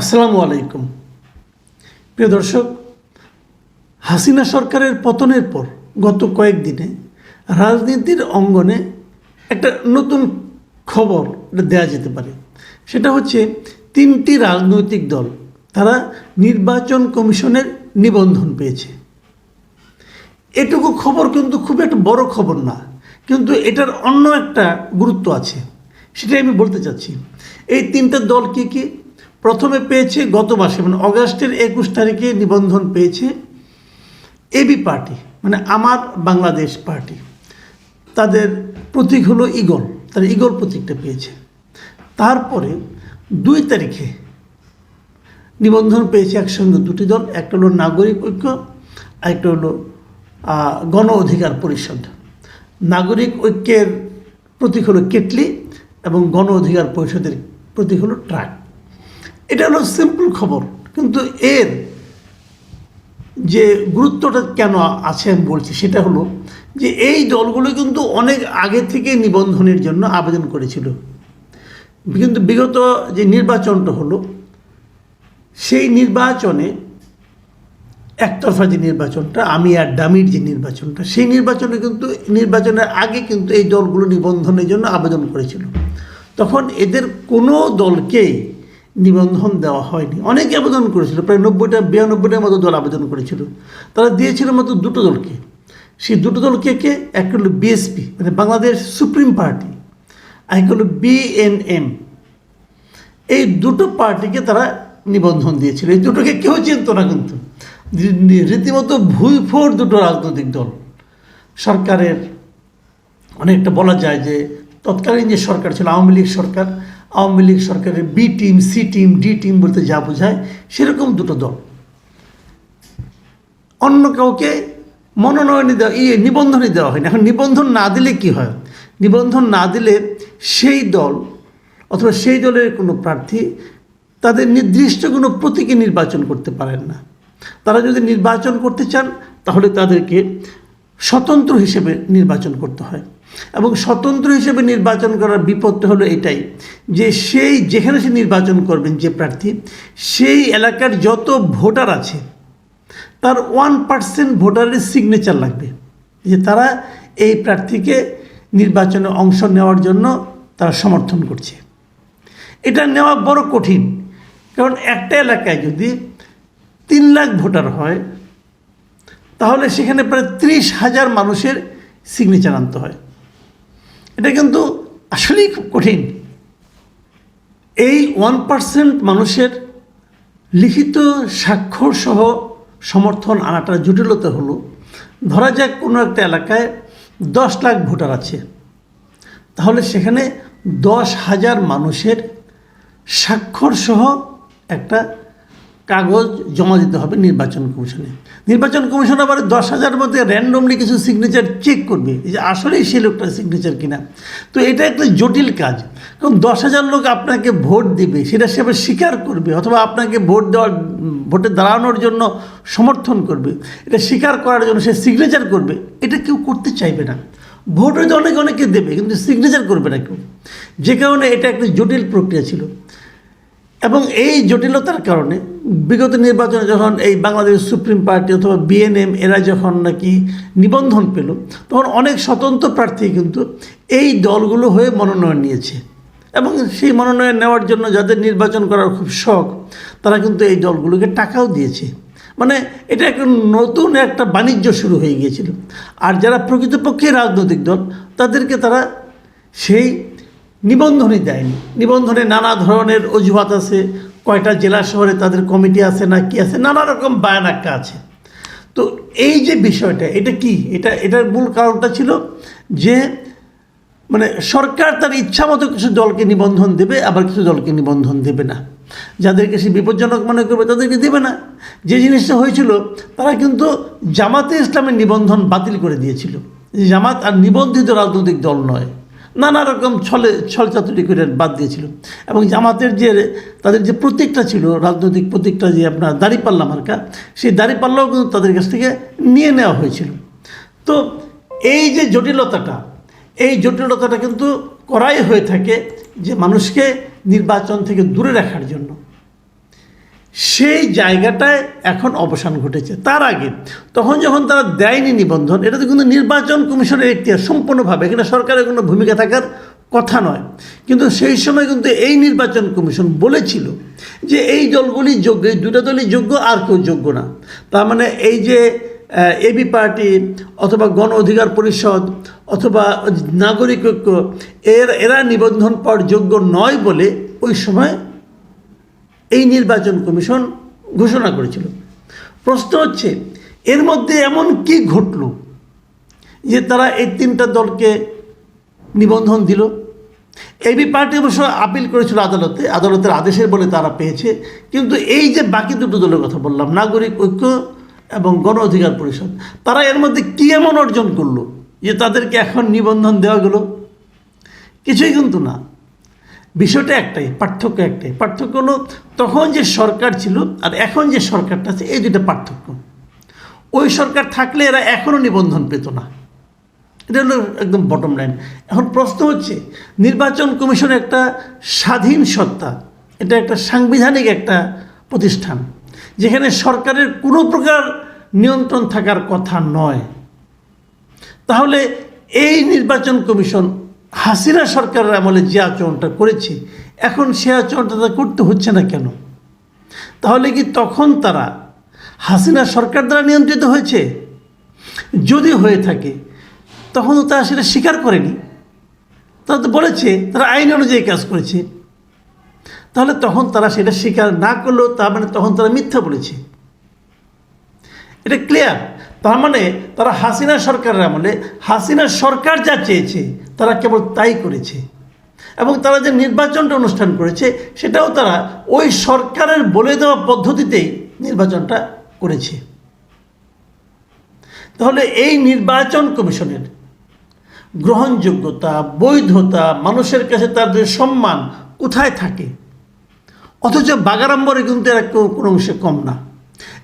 আসসালামু আলাইকুম। প্রিয় দর্শক, হাসিনা সরকারের পতনের পর গত কয়েকদিনে রাজনীতির অঙ্গনে একটা নতুন খবর দেওয়া যেতে পারে। সেটা হচ্ছে তিনটি রাজনৈতিক দল তারা নির্বাচন কমিশনের নিবন্ধন পেয়েছে। এটুকু খবর কিন্তু খুব একটা বড় খবর না, কিন্তু এটার অন্য একটা গুরুত্ব আছে। সেটাই আমি বলতে চাচ্ছি। এই তিনটা দল কী কি? প্রথমে পেয়েছে গত মাসে মানে অগাস্টের একুশ তারিখে নিবন্ধন পেয়েছে এবি পার্টি মানে আমার বাংলাদেশ পার্টি। তাদের প্রতীক হলো ইগল তারা ইগল প্রতীকটা পেয়েছে। তারপরে দুই তারিখে নিবন্ধন পেয়েছে একসঙ্গে দুটি দল, একটা হলো নাগরিক ঐক্য, আরেকটা হলো গণ অধিকার পরিষদ। নাগরিক ঐক্যের প্রতীক হলো কেটলি এবং গণ অধিকার পরিষদের প্রতীক হলো ট্রাক। এটা হলো সিম্পল খবর। কিন্তু এর যে গুরুত্বটা কেন আছে আমি বলছি, সেটা হলো যে এই দলগুলো কিন্তু অনেক আগে থেকে নিবন্ধনের জন্য আবেদন করেছিল। কিন্তু বিগত যে নির্বাচনটা হলো, সেই নির্বাচনে একতরফা যে নির্বাচনটা, আমি আর ডামির যে নির্বাচনটা, সেই নির্বাচনে কিন্তু, নির্বাচনের আগে কিন্তু এই দলগুলো নিবন্ধনের জন্য আবেদন করেছিল। তখন এদের কোনো দলকেই নিবন্ধন দেওয়া হয়নি। অনেকে আবেদন করেছিল, প্রায় নব্বইটা, বিরানব্বইটার মতো দল আবেদন করেছিল। তারা দিয়েছিল মাত্র দুটো দলকে। সেই দুটো দলকে কে? এক হলো বিএসপি মানে বাংলাদেশ সুপ্রিম পার্টি একটা হলো বিএনএম। এই দুটো পার্টিকে তারা নিবন্ধন দিয়েছিল। এই দুটোকে কেউ চিনত না কিন্তু। রীতিমতো ভুইফোর দুটো রাজনৈতিক দল। সরকারের অনেকটা বলা যায় যে তৎকালীন যে সরকার ছিল, আওয়ামী লীগ সরকার আওয়ামী লীগ সরকারের B team C team D team বলতে যা বোঝায়, সেরকম দুটো দল। অন্য কাউকে মনোনয়নে দেওয়া ইয়ে নিবন্ধনই দেওয়া হয়নি। এখন নিবন্ধন না দিলে কি হয়? নিবন্ধন না দিলে সেই দল অথবা সেই দলের কোনো প্রার্থী তাদের নির্দিষ্ট কোনো প্রতীকে নির্বাচন করতে পারেন না। তারা যদি নির্বাচন করতে চান, তাহলে তাদেরকে স্বতন্ত্র হিসেবে নির্বাচন করতে হয়। এবং স্বতন্ত্র হিসেবে নির্বাচন করার বিপদটা হলো এটাই যে সেই, যেখানে সে নির্বাচন করবেন যে প্রার্থী, সেই এলাকার যত ভোটার আছে, তার ওয়ান পার্সেন্ট ভোটারের সিগনেচার লাগবে। যে তারা এই প্রার্থীকে নির্বাচনে অংশ নেওয়ার জন্য তারা সমর্থন করছে। এটা নেওয়া বড় কঠিন, কারণ একটা এলাকায় যদি তিন লাখ ভোটার হয়, তাহলে সেখানে প্রায় ত্রিশ হাজার মানুষের সিগনেচার আনতে হয়। এটা কিন্তু আসলেই খুব কঠিন। এই ওয়ান পার্সেন্ট মানুষের লিখিত স্বাক্ষর সহ সমর্থন আনাটা জটিলতা হলো। ধরা যাক কোনো একটা এলাকায় দশ লাখ ভোটার আছে। তাহলে সেখানে দশ হাজার মানুষের স্বাক্ষর সহ একটা কাগজ জমা দিতে হবে নির্বাচন কমিশনে। নির্বাচন কমিশন আবার দশ হাজার মধ্যে র্যান্ডমলি কিছু সিগনেচার চেক করবে। যে আসলেই সেই লোকটার সিগনেচার কিনা। তো এটা একটা জটিল কাজ। কারণ দশ হাজার লোক আপনাকে ভোট দিবে, সেটা সে আবার স্বীকার করবে, অথবা আপনাকে ভোট দেওয়ার, ভোটে দাঁড়ানোর জন্য সমর্থন করবে। এটা স্বীকার করার জন্য সে সিগনেচার করবে। এটা কেউ করতে চাইবে না। ভোট হয়তো অনেক, অনেকে দেবে, কিন্তু সিগনেচার করবে না কেউ। যে কারণে এটা একটা জটিল প্রক্রিয়া ছিল। এবং এই জটিলতার কারণে বিগত নির্বাচনে যখন এই বাংলাদেশ সুপ্রিম পার্টি অথবা বিএনএম এরা যখন নাকি নিবন্ধন পেল, তখন অনেক স্বতন্ত্র প্রার্থী কিন্তু এই দলগুলো হয়ে মনোনয়ন নিয়েছে। এবং সেই মনোনয়ন নেওয়ার জন্য যাদের নির্বাচন করার খুব শখ, তারা কিন্তু এই দলগুলোকে টাকাও দিয়েছে। মানে এটা একটা নতুন একটা বাণিজ্য শুরু হয়ে গিয়েছিল। আর যারা প্রকৃতপক্ষে রাজনৈতিক দল, তাদেরকে তারা সেই নিবন্ধনই দেয়নি। নিবন্ধনে নানা ধরনের অজুহাত আছে। কয়টা জেলা শহরে তাদের কমিটি আছে না কি আছে, নানা রকম বায়ানাক্কা আছে। তো এই যে বিষয়টা, এটা কি? এটা, এটার মূল কারণটা ছিল যে মানে সরকার তার ইচ্ছা মতো কিছু দলকে নিবন্ধন দেবে, আবার কিছু দলকে নিবন্ধন দেবে না। যাদেরকে সে বিপজ্জনক মনে করবে, তাদেরকে দেবে না। যে জিনিসটা হয়েছিল, তারা কিন্তু জামাতে ইসলামের নিবন্ধন বাতিল করে দিয়েছিল। জামাত আর নিবন্ধিত রাজনৈতিক দল নয়। নানা রকম ছলে ছল চাতুরি করে বাদ দিয়েছিল। এবং জামাতের যে, তাদের যে প্রতীকটা ছিল, রাজনৈতিক প্রতীকটা যে আপনার দাঁড়িপাল্লা মার্কা, সেই দাঁড়িপাল্লাও কিন্তু তাদের কাছ থেকে নিয়ে নেওয়া হয়েছিল। তো এই যে জটিলতাটা, এই জটিলতাটা কিন্তু করাই হয়ে থাকে যে মানুষকে নির্বাচন থেকে দূরে রাখার জন্য। সেই জায়গাটায় এখন অবসান ঘটেছে। তার আগে তখন যখন তারা দেয়নি নিবন্ধন, এটা তো কিন্তু নির্বাচন কমিশনের একটি সম্পূর্ণভাবে, এখানে সরকারের কোনো ভূমিকা থাকার কথা নয়। কিন্তু সেই সময় কিন্তু এই নির্বাচন কমিশন বলেছিল যে এই দলগুলি যোগ্য, এই দুটো দলই যোগ্য, আর কেউ যোগ্য না। তার মানে এই যে এবি পার্টি অথবা গণ অধিকার পরিষদ অথবা নাগরিক ঐক্য, এর, এরা নিবন্ধন পাওয়ার যোগ্য নয় বলে ওই সময় এই নির্বাচন কমিশন ঘোষণা করেছিল। প্রশ্ন হচ্ছে, এর মধ্যে এমন কি ঘটল যে তারা এই তিনটা দলকে নিবন্ধন দিল? এবি পার্টি অবশ্য আপিল করেছিল আদালতে, আদালতের আদেশের বলে তারা পেয়েছে। কিন্তু এই যে বাকি দুটো দলের কথা বললাম, নাগরিক ঐক্য এবং গণ অধিকার পরিষদ, তারা এর মধ্যে কী এমন অর্জন করল যে তাদেরকে এখন নিবন্ধন দেওয়া গেল? কিছুই কিন্তু না। বিষয়টা একটাই, পার্থক্য একটাই। পার্থক্য হলো, তখন যে সরকার ছিল আর এখন যে সরকারটা আছে, এই দুটো পার্থক্য। ওই সরকার থাকলে এরা এখনও নিবন্ধন পেত না। এটা হলো একদম বটম লাইন এখন প্রশ্ন হচ্ছে, নির্বাচন কমিশন একটা স্বাধীন সত্তা, এটা একটা সাংবিধানিক একটা প্রতিষ্ঠান, যেখানে সরকারের কোনো প্রকার নিয়ন্ত্রণ থাকার কথা নয়। তাহলে এই নির্বাচন কমিশন হাসিনা সরকারের আমলে যে আচরণটা করেছে, এখন সে আচরণটা করতে হচ্ছে না কেন? তাহলে কি তখন তারা হাসিনা সরকার দ্বারা নিয়ন্ত্রিত হয়েছে? যদি হয়ে থাকে তখন তো তারা সেটা স্বীকার করেনি। তারা তো বলেছে, তারা আইন অনুযায়ী কাজ করেছে। তাহলে তখন তারা সেটা স্বীকার না করলেও তার মানে তখন তারা মিথ্যা বলেছে। এটা ক্লিয়ার তার মানে তারা হাসিনা সরকারের আমলে হাসিনা সরকার যা চেয়েছে তারা কেবল তাই করেছে। এবং তারা যে নির্বাচনটা অনুষ্ঠান করেছে, সেটাও তারা ওই সরকারের বলে দেওয়া পদ্ধতিতেই নির্বাচনটা করেছে। তাহলে এই নির্বাচন কমিশনের গ্রহণযোগ্যতা, বৈধতা, মানুষের কাছে তাদের সম্মান কোথায় থাকে? অথচ বাগাড়ম্বরে কিন্তু এরা কোনো অংশে কম না।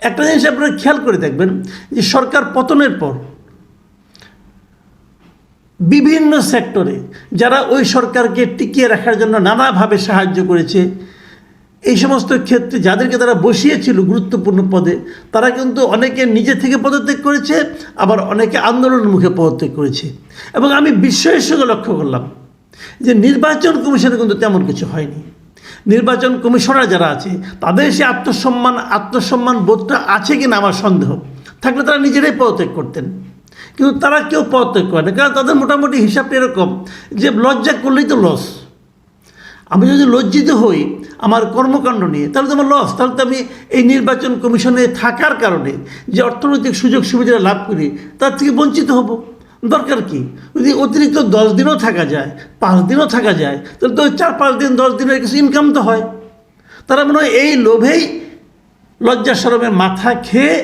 একটা জিনিস আপনারা খেয়াল করে দেখবেন যে সরকার পতনের পর বিভিন্ন সেক্টরে যারা ওই সরকারকে টিকিয়ে রাখার জন্য নানাভাবে সাহায্য করেছে, এই সমস্ত ক্ষেত্রে যাদেরকে তারা বসিয়েছিল গুরুত্বপূর্ণ পদে, তারা কিন্তু অনেকে নিজে থেকে পদত্যাগ করেছে, আবার অনেকে আন্দোলনের মুখে পদত্যাগ করেছে। এবং আমি বিস্ময়ের সঙ্গে লক্ষ্য করলাম যে নির্বাচন কমিশনে কিন্তু তেমন কিছু হয়নি। নির্বাচন কমিশনার যারা আছে, তাদের সে আত্মসম্মান আত্মসম্মান বোধটা আছে কি না আমার সন্দেহ। থাকলে তারা নিজেরাই পদত্যাগ করতেন। কিন্তু তারা কেউ পদত্যাগ করে না। কারণ তাদের মোটামুটি হিসাবটা এরকম যে লজ্জা করলেই তো লস আমি যদি লজ্জিত হই আমার কর্মকাণ্ড নিয়ে, তাহলে তো আমার লস তাহলে তো আমি এই নির্বাচন কমিশনে থাকার কারণে যে অর্থনৈতিক সুযোগ সুবিধা লাভ করি, তার থেকে বঞ্চিত হব। দরকার কি? যদি অতিরিক্ত দশ দিনও থাকা যায়, পাঁচ দিনও থাকা যায়, তাহলে তো চার পাঁচ দিন, দশ দিনের কিছু ইনকাম তো হয়। তারা মনে হয় এই লোভেই লজ্জা সরমের মাথা খেয়ে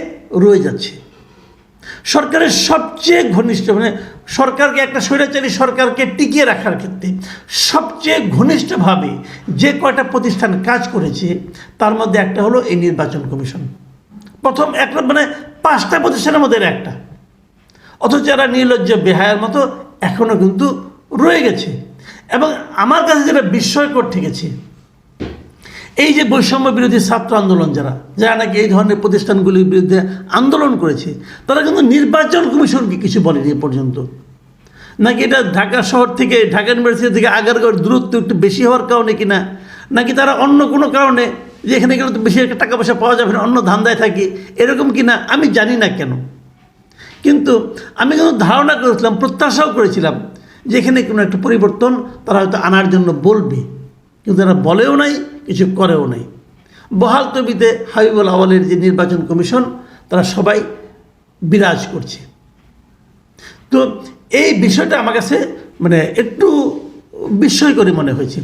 রয়ে যাচ্ছে। সরকারের সবচেয়ে ঘনিষ্ঠ মানে সরকারকে একটা স্বৈরাচারী সরকারকে টিকিয়ে রাখার ক্ষেত্রে সবচেয়ে ঘনিষ্ঠভাবে যে কয়টা প্রতিষ্ঠান কাজ করেছে, তার মধ্যে একটা হলো এই নির্বাচন কমিশন। প্রথম একটা মানে পাঁচটা প্রতিষ্ঠানের মধ্যে একটা। অথচ এরা নির্লজ্জ, বেহায়ের মতো এখনও কিন্তু রয়ে গেছে। এবং আমার কাছে যেটা বিস্ময়কর ঠেকেছে এই যে বৈষম্য বিরোধী ছাত্র আন্দোলন যারা যারা নাকি এই ধরনের প্রতিষ্ঠানগুলির বিরুদ্ধে আন্দোলন করেছে, তারা কিন্তু নির্বাচন কমিশনকে কিছু বলেনি এ পর্যন্ত। নাকি এটা ঢাকা শহর থেকে, ঢাকা ইউনিভার্সিটি থেকে আগারগড় দূরত্ব একটু বেশি হওয়ার কারণে কিনা? নাকি তারা অন্য কোনো কারণে যে এখানে গেলে তো বেশি একটা টাকা পয়সা পাওয়া যাবে না, অন্য ধান্দায় থাকি, এরকম কিনা? আমি জানি না কেন। কিন্তু আমি কিন্তু ধারণা করেছিলাম, প্রত্যাশাও করেছিলাম যে এখানে কোনো একটা পরিবর্তন তারা হয়তো আনার জন্য বলবে। কিন্তু তারা বলেও নাই, কিছু করেও নাই। বহাল তবিতে হাবিবুল আওয়ালের যে নির্বাচন কমিশন, তারা সবাই বিরাজ করছে। তো এই বিষয়টা আমার কাছে মানে একটু বিস্ময়করী মনে হয়েছে।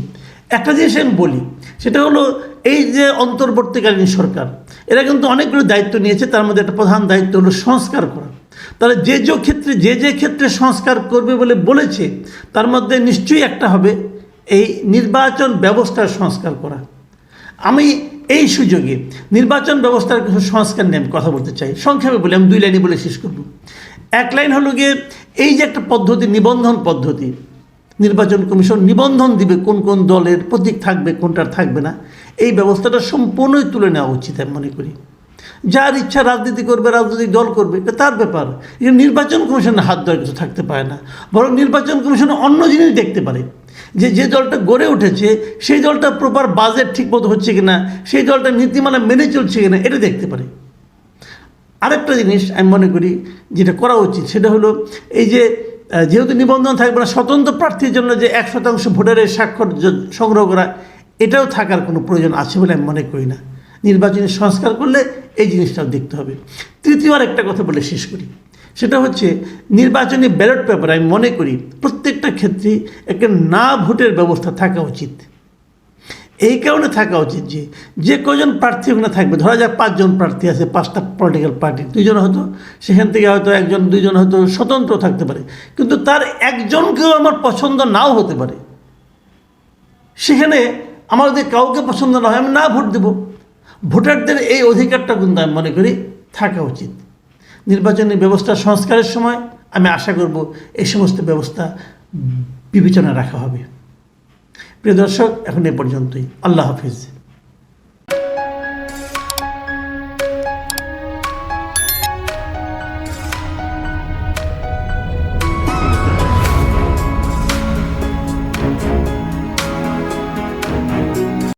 একটা জিনিস আমি বলি, সেটা হলো এই যে অন্তর্বর্তীকালীন সরকার, এরা কিন্তু অনেকগুলো দায়িত্ব নিয়েছে, তার মধ্যে একটা প্রধান দায়িত্ব হলো সংস্কার করা। তারা যে যে ক্ষেত্রে, যে যে ক্ষেত্রে সংস্কার করবে বলে বলেছে, তার মধ্যে নিশ্চয়ই একটা হবে। এই নির্বাচন ব্যবস্থার সংস্কার করা। আমি এই সুযোগে নির্বাচন ব্যবস্থার সংস্কার নিয়ে আমি কথা বলতে চাই। সংক্ষেপে বলে, আমি দুই লাইনে বলে শেষ করব। এক লাইন হলো গিয়ে এই যে একটা পদ্ধতি, নিবন্ধন পদ্ধতি, নির্বাচন কমিশন নিবন্ধন দিবে কোন কোন দলের প্রতীক থাকবে, কোনটার থাকবে না, এই ব্যবস্থাটা সম্পূর্ণই তুলে নেওয়া উচিত আমি মনে করি। যার ইচ্ছা রাজনীতি করবে, রাজনৈতিক দল করবে, এটা তার ব্যাপার। এটা নির্বাচন কমিশনের হাত ধরে কিছু থাকতে পারে না। বরং নির্বাচন কমিশন অন্য জিনিস দেখতে পারে। যে যে দলটা গড়ে উঠেছে, সেই দলটা প্রপার বাজেট ঠিকমতো হচ্ছে কিনা, সেই দলটা নীতিমালা মেনে চলছে কিনা, এটা দেখতে পারে। আরেকটা জিনিস আমি মনে করি যেটা করা উচিত, সেটা হলো এই যে যেহেতু নিবন্ধন থাকবে না, স্বতন্ত্র প্রার্থীর জন্য যে এক শতাংশ ভোটারের স্বাক্ষর সংগ্রহ করা, এটাও থাকার কোনো প্রয়োজন আছে বলে আমি মনে করি না। নির্বাচনী সংস্কার করলে এই জিনিসটাও দেখতে হবে। তৃতীয় আর একটা কথা বলে শেষ করি। সেটা হচ্ছে নির্বাচনী ব্যালট পেপার, আমি মনে করি প্রত্যেকটা ক্ষেত্রেই একটা না ভোটের ব্যবস্থা থাকা উচিত। এই কারণে থাকা উচিত যে যে কজন প্রার্থী ওখানে থাকবে, ধরা যাক পাঁচজন প্রার্থী আছে, পাঁচটা পলিটিক্যাল পার্টি দুইজন হয়তো সেখান থেকে হয়তো একজন, দুইজন হয়তো স্বতন্ত্র থাকতে পারে, কিন্তু তার একজনকেও আমার পছন্দ নাও হতে পারে। সেখানে আমার যদি কাউকে পছন্দ না হয়, আমি না ভোট দেব। ভোটারদের এই অধিকারটা কিন্তু আমি মনে করি থাকা উচিত। নির্বাচনী ব্যবস্থা সংস্কারের সময় আমি আশা করব এই সমস্ত ব্যবস্থা বিবেচনা রাখা হবে। প্রিয় দর্শক, এখন এ পর্যন্তই। আল্লাহ হাফিজ।